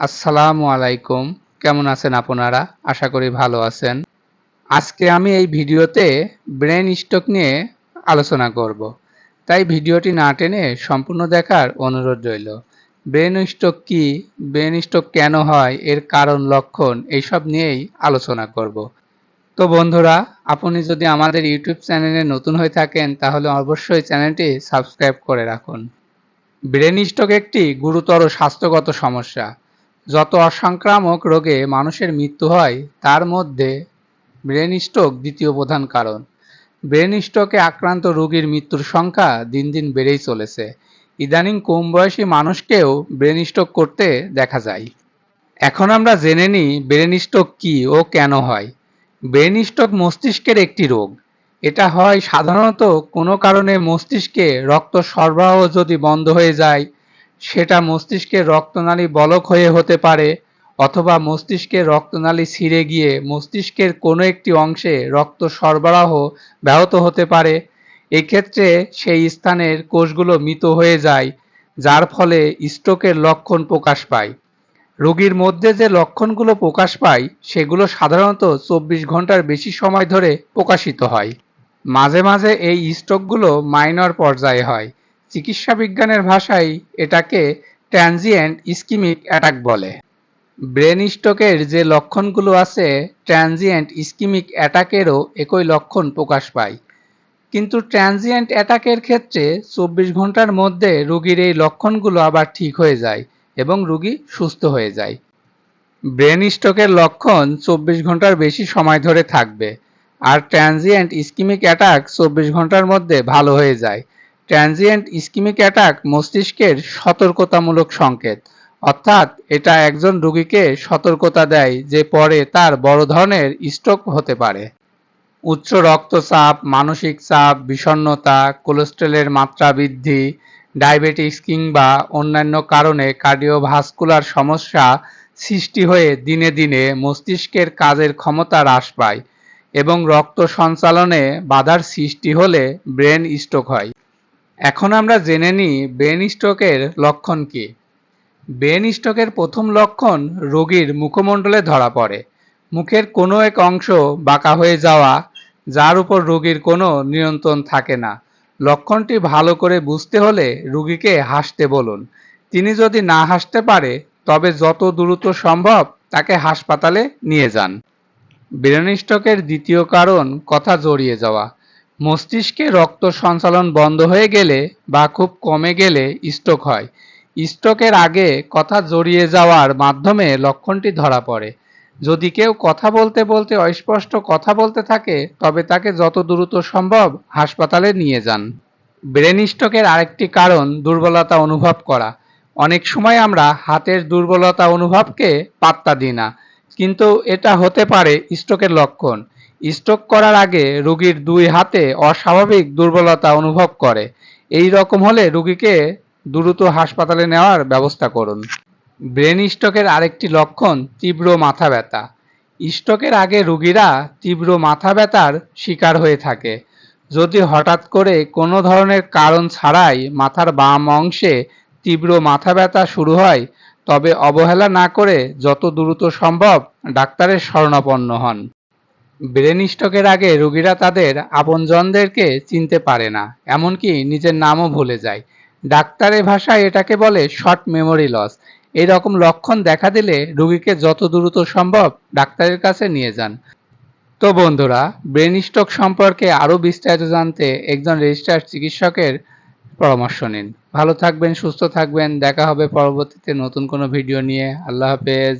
আসসালামু আলাইকুম। কেমন আছেন আপনারা? আশা করি ভালো আছেন। আজকে আমি এই ভিডিওতে ব্রেন স্ট্রোক নিয়ে আলোচনা করব। তাই ভিডিওটি না টেনে সম্পূর্ণ দেখার অনুরোধ রইল। ব্রেন স্ট্রোক কি? ব্রেন স্টক কেন হয়? এর কারণ, লক্ষণ এইসব নিয়েই আলোচনা করব। তো বন্ধুরা, আপনি যদি আমাদের ইউটিউব চ্যানেলে নতুন হয়ে থাকেন, তাহলে অবশ্যই চ্যানেলটি সাবস্ক্রাইব করে রাখুন। ব্রেন স্ট্রোক একটি গুরুতর স্বাস্থ্যগত সমস্যা। যত অসংক্রামক রোগে মানুষের মৃত্যু হয়, তার মধ্যে ব্রেন স্ট্রোক দ্বিতীয় প্রধান কারণ। ব্রেন স্ট্রোকে আক্রান্ত রোগীর মৃত্যুর সংখ্যা দিন দিন বেড়েই চলেছে। ইদানিং কম বয়সী মানুষকেও ব্রেন স্ট্রোক করতে দেখা যায়। এখন আমরা জেনে নিই ব্রেন স্ট্রোক কী ও কেন হয়। ব্রেন স্ট্রোক মস্তিষ্কের একটি রোগ। এটা হয় সাধারণত কোনো কারণে মস্তিষ্কে রক্ত সরবরাহ যদি বন্ধ হয়ে যায় সেটা মস্তিষ্কের রক্তনালী বলক হয়ে হতে পারে অথবা মস্তিষ্কের রক্তনালী ছিঁড়ে গিয়ে মস্তিষ্কের কোনো একটি অংশে রক্ত সরবরাহ ব্যাহত হতে পারে। এক্ষেত্রে সেই স্থানের কোষগুলো মৃত হয়ে যায়, যার ফলে স্ট্রোকের লক্ষণ প্রকাশ পায়। রোগীর মধ্যে যে লক্ষণগুলো প্রকাশ পায়, সেগুলো সাধারণত চব্বিশ ঘণ্টার বেশি সময় ধরে প্রকাশিত হয়। মাঝে মাঝে এই স্ট্রোকগুলো মাইনর পর্যায়ে হয়। চিকিৎসা বিজ্ঞানের ভাষায় এটাকে ট্রানজিয়েন্ট ইস্কিমিক অ্যাটাক বলে। ব্রেন স্ট্রোকের যে লক্ষণগুলো আছে, ট্রানজিয়েন্ট ইস্কিমিক অ্যাটাকেরও একই লক্ষণ প্রকাশ পায়। কিন্তু ট্রানজিয়েন্ট অ্যাটাকের ক্ষেত্রে চব্বিশ ঘণ্টার মধ্যে রোগীর এই লক্ষণগুলো আবার ঠিক হয়ে যায় এবং রোগী সুস্থ হয়ে যায়। ব্রেন স্ট্রোকের লক্ষণ চব্বিশ ঘণ্টার বেশি সময় ধরে থাকবে, আর ট্রানজিয়েন্ট ইস্কিমিক অ্যাটাক চব্বিশ ঘণ্টার মধ্যে ভালো হয়ে যায়। ট্রানজিয়েন্ট ইস্কিমিক অ্যাটাক মস্তিষ্কের সতর্কতামূলক সংকেত। অর্থাৎ এটা একজন রোগীকে সতর্কতা দেয় যে পরে তার বড় ধরনের স্ট্রোক হতে পারে। উচ্চ রক্তচাপ, মানসিক চাপ, বিষণ্ণতা কোলেস্ট্রলের মাত্রা বৃদ্ধি ডায়াবেটিস কিংবা অন্যান্য কারণে কার্ডিওভাস্কুলার সমস্যা সৃষ্টি হয়ে দিনে দিনে মস্তিষ্কের কাজের ক্ষমতা হ্রাস পায় এবং রক্ত সঞ্চালনে বাধার সৃষ্টি হলে ব্রেন স্ট্রোক হয়। এখন আমরা জেনে নিই ব্রেন স্ট্রোকের লক্ষণ কী। ব্রেন স্ট্রোকের প্রথম লক্ষণ রোগীর মুখমণ্ডলে ধরা পড়ে। মুখের কোনো এক অংশ বাঁকা হয়ে যাওয়া, যার উপর রোগীর কোনো নিয়ন্ত্রণ থাকে না। লক্ষণটি ভালো করে বুঝতে হলে রুগীকে হাসতে বলুন। তিনি যদি না হাসতে পারে, তবে যত দ্রুত সম্ভব তাকে হাসপাতালে নিয়ে যান। ব্রেন স্ট্রোকের দ্বিতীয় কারণ, কথা জড়িয়ে যাওয়া। মস্তিষ্কে রক্ত সঞ্চালন বন্ধ হয়ে গেলে বা খুব কমে গেলে স্ট্রোক হয়। স্ট্রোকের আগে কথা জড়িয়ে যাওয়ার মাধ্যমে লক্ষণটি ধরা পড়ে। যদি কেউ কথা বলতে বলতে অস্পষ্ট কথা বলতে থাকে, তবে তাকে যত দ্রুত সম্ভব হাসপাতালে নিয়ে যান। ব্রেন স্ট্রোকের আরেকটি কারণ দুর্বলতা অনুভব করা। অনেক সময় আমরা হাতের দুর্বলতা অনুভবকে পাত্তা দিই না, কিন্তু এটা হতে পারে স্ট্রোকের লক্ষণ। স্ট্রোক করার আগে রোগীর দুই হাতে অস্বাভাবিক দুর্বলতা অনুভব করে। এই রকম হলে রোগীকে দ্রুত হাসপাতালে নেওয়ার ব্যবস্থা করুন। ব্রেন স্ট্রোকের আরেকটি লক্ষণ তীব্র মাথা ব্যথা। স্ট্রোকের আগে রোগীরা তীব্র মাথা ব্যথার শিকার হয়ে থাকে। যদি হঠাৎ করে কোনো ধরনের কারণ ছাড়াই মাথার বাম অংশে তীব্র মাথা ব্যথা শুরু হয়, তবে অবহেলা না করে যত দ্রুত সম্ভব ডাক্তারের শরণাপন্ন হন। ব্রেন স্ট্রোকের আগে রোগীরা তাদের আপনজনদেরকে চিনতে পারে না, এমনকি নিজের নামও ভুলে যায়। ডাক্তারের ভাষায় এটাকে বলে শর্ট মেমোরি লস। এই রকম লক্ষণ দেখা দিলে রোগীকে যত দ্রুত সম্ভব ডাক্তারের কাছে নিয়ে যান। তো বন্ধুরা, ব্রেন স্ট্রোক সম্পর্কে আরও বিস্তারিত জানতে একজন রেজিস্টার্ড চিকিৎসকের পরামর্শ নিন। ভালো থাকবেন, সুস্থ থাকবেন। দেখা হবে পরবর্তীতে নতুন কোনো ভিডিও নিয়ে। আল্লাহ হাফেজ।